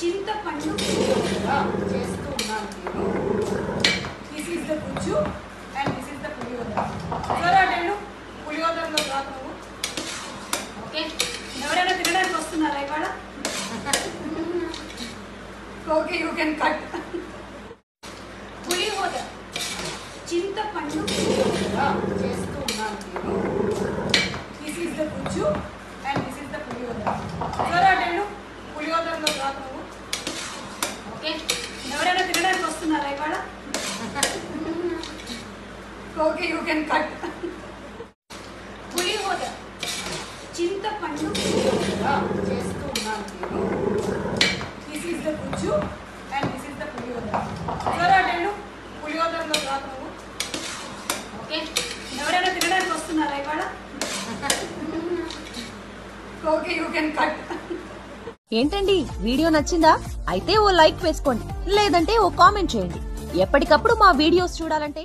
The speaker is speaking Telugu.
చింతపండు చేస్తూ ఉన్నాను this is the gujju and this is the pulihora. Pulihora and కాదు నువ్వు. ఓకే ఎవరైనా తినడానికి వస్తున్నారా ఇవాళ? Okay you can cut pulihora చింతపండు చేస్తూ ఉన్నాను this is the gujju and this is the pulihora. Pulihora and కాదు నువ్వు. వస్తున్నారా okay you can cut pulihora. చింతపండు చేస్తూ ఉన్నాను నేను. This is the gujju and this is the pulihora. చూరా నేను పులిహోరలో కాదు నువ్వు. ఓకే ఎవరైనా తినడానికి వస్తున్నారా ఇవాళ? ఓకే యూ కెన్ కట్ ఏంటండి? వీడియో నచ్చిందా? అయితే ఓ లైక్ వేసుకోండి. లేదంటే ఓ కామెంట్ చేయండి. ఎప్పటికప్పుడు మా వీడియోస్ చూడాలంటే